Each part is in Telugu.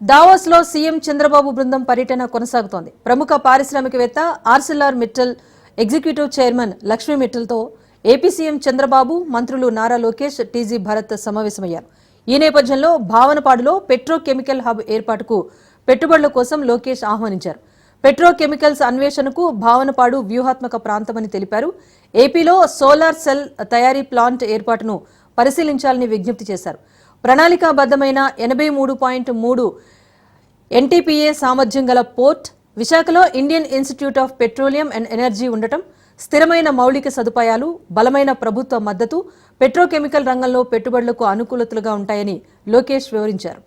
దావోస్లో సీఎం చంద్రబాబు బృందం పర్యటన కొనసాగుతోంది. ప్రముఖ పారిశ్రామికవేత్త Arcelor Mittal executive chairman Lakshmi మిట్టల్తో AP CM Chandrababu మంత్రులు నారా లోకేష్ టీజీ భరత్ సమావేశమయ్యారు. ఈ నేపథ్యంలో భావనపాడులో పెట్రోకెమికల్ హబ్ ఏర్పాటుకు పెట్టుబడుల కోసం లోకేష్ ఆహ్వానించారు. పెట్రోకెమికల్స్ అన్వేషణకు భావనపాడు వ్యూహాత్మక ప్రాంతమని తెలిపారు. ఏపీలో సోలార్ సెల్ తయారీ ప్లాంట్ ఏర్పాటును పరిశీలించాలని విజ్ఞప్తి చేశారు. ప్రణాళికాబద్ధమైన ఎనభై మూడు పాయింట్ మూడు ఎన్టీపీఏ సామర్థ్యం గల పోర్ట్ విశాఖలో Indian Institute of Petroleum and Energy ఉండటం స్థిరమైన మౌలిక సదుపాయాలు బలమైన ప్రభుత్వ మద్దతు పెట్రోకెమికల్ రంగంలో పెట్టుబడులకు అనుకూలతలుగా ఉంటాయని లోకేష్ వివరించారు.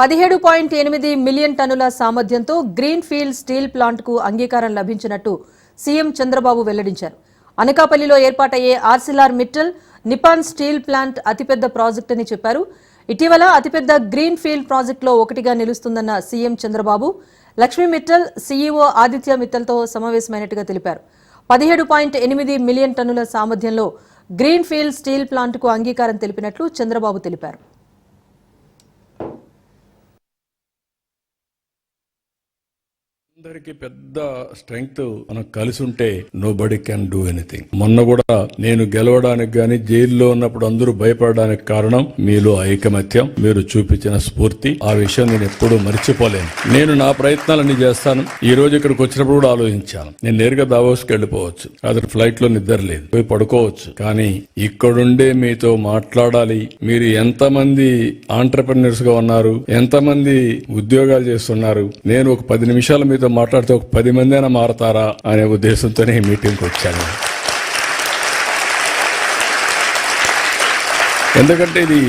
పదిహేడు పాయింట్ ఎనిమిది మిలియన్ టన్నుల సామర్థ్యంతో గ్రీన్ ఫీల్డ్ స్టీల్ ప్లాంట్కు అంగీకారం లభించినట్టు సీఎం చంద్రబాబు వెల్లడించారు. అనకాపల్లిలో ఏర్పాటయ్యే Arcelor Mittal Nippon steel plant అతిపెద్ద ప్రాజెక్ట్ అని చెప్పారు. ఇటీవల అతిపెద్ద గ్రీన్ ఫీల్డ్ ప్రాజెక్టులో ఒకటిగా నిలుస్తుందన్న CM Chandrababu Lakshmi Mittal CEO Aditya మిట్టల్తో సమావేశమైనట్టుగా తెలిపారు. పదిహేడు పాయింట్ ఎనిమిది మిలియన్ టన్నుల సామర్థ్యంలో గ్రీన్ ఫీల్డ్ స్టీల్ ప్లాంట్కు అంగీకారం తెలిపినట్లు చంద్రబాబు తెలిపారు. అందరికి పెద్ద స్ట్రెంగ్త్ మనకు కలిసి ఉంటే nobody can do anything మొన్న కూడా నేను గెలవడానికి గాని జైల్లో ఉన్నప్పుడు అందరూ భయపడడానికి కారణం మీలో ఐకమత్యం మీరు చూపించిన స్ఫూర్తి. ఆ విషయం నేను ఎప్పుడూ మర్చిపోలేను. నేను నా ప్రయత్నాలన్నీ చేస్తాను. ఈ రోజు ఇక్కడికి వచ్చినప్పుడు కూడా ఆలోచించాను. నేను నేరుగా దావోస్కి వెళ్ళిపోవచ్చు. అతను ఫ్లైట్లో నిద్ర లేదు పోయి పడుకోవచ్చు. కానీ ఇక్కడుండే మీతో మాట్లాడాలి. మీరు ఎంతమంది ఆంటర్ప్రినర్స్గా ఉన్నారు? ఎంతమంది ఉద్యోగాలు చేస్తున్నారు? నేను ఒక పది నిమిషాలు మీతో మాట్లాడితే ఒక పది మంది అయినా మారతారా అనే ఉద్దేశంతోనే ఈ మీటింగ్కి వచ్చాను. ఎందుకంటే ఇది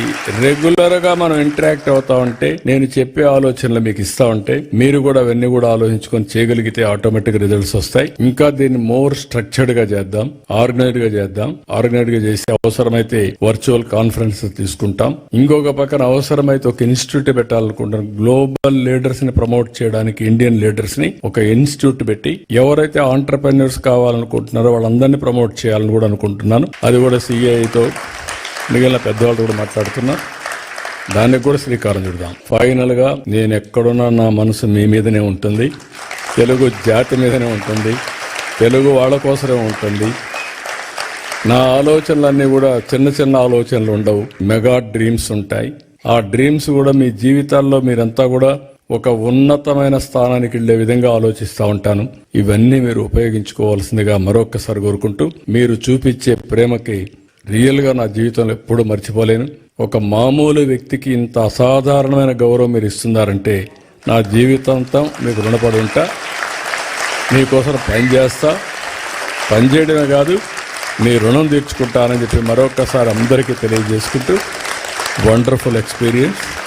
రెగ్యులర్గా మనం ఇంటరాక్ట్ అవుతా ఉంటే నేను చెప్పే ఆలోచనలు మీకు ఇస్తా ఉంటే మీరు కూడా అవన్నీ కూడా ఆలోచించుకొని చేయగలిగితే ఆటోమేటిక్ రిజల్ట్స్ వస్తాయి. ఇంకా దీన్ని మోర్ స్ట్రక్చర్డ్గా చేద్దాం ఆర్గనైజ్డ్గా చేద్దాం. ఆర్గనైజ్డ్గా చేసి అవసరమైతే వర్చువల్ కాన్ఫరెన్స్ తీసుకుంటాం. ఇంకొక పక్కన అవసరమైతే ఒక ఇన్స్టిట్యూట్ పెట్టాలనుకుంటాం గ్లోబల్ లీడర్స్ని ప్రమోట్ చేయడానికి ఇండియన్ లీడర్స్ని ఒక ఇన్స్టిట్యూట్ పెట్టి ఎవరైతే ఆంటర్ప్రెన్యూర్స్ కావాలనుకుంటున్నారో వాళ్ళందరినీ ప్రమోట్ చేయాలని కూడా అనుకుంటున్నాను. అది కూడా సిఐతో మిగిలిన పెద్దవాళ్ళు కూడా మాట్లాడుతున్నా. దానికి కూడా శ్రీకారం చుడదాం. ఫైనల్గా నేను ఎక్కడున్నా నా మనసు మీ మీదనే ఉంటుంది. తెలుగు జాతి మీదనే ఉంటుంది. తెలుగు వాళ్ళ కోసమే ఉంటుంది. నా ఆలోచనలన్నీ కూడా చిన్న చిన్న ఆలోచనలు ఉండవు. మెగా డ్రీమ్స్ ఉంటాయి. ఆ డ్రీమ్స్ కూడా మీ జీవితాల్లో మీరంతా కూడా ఒక ఉన్నతమైన స్థానానికి వెళ్ళే విధంగా ఆలోచిస్తూ ఉంటాను. ఇవన్నీ మీరు ఉపయోగించుకోవాల్సిందిగా మరొక్కసారి కోరుకుంటూ మీరు చూపించే ప్రేమకి రియల్గా నా జీవితంలో ఎప్పుడూ మర్చిపోలేను. ఒక మామూలు వ్యక్తికి ఇంత అసాధారణమైన గౌరవం మీరు ఇస్తున్నారంటే నా జీవితాంతం మీకు రుణపడి ఉంటా. మీకోసం పని పనిచేయడమే పని కాదు మీ రుణం తీర్చుకుంటానని చెప్పి మరొకసారి అందరికీ తెలియజేసుకుంటూ వండర్ఫుల్ ఎక్స్పీరియన్స్.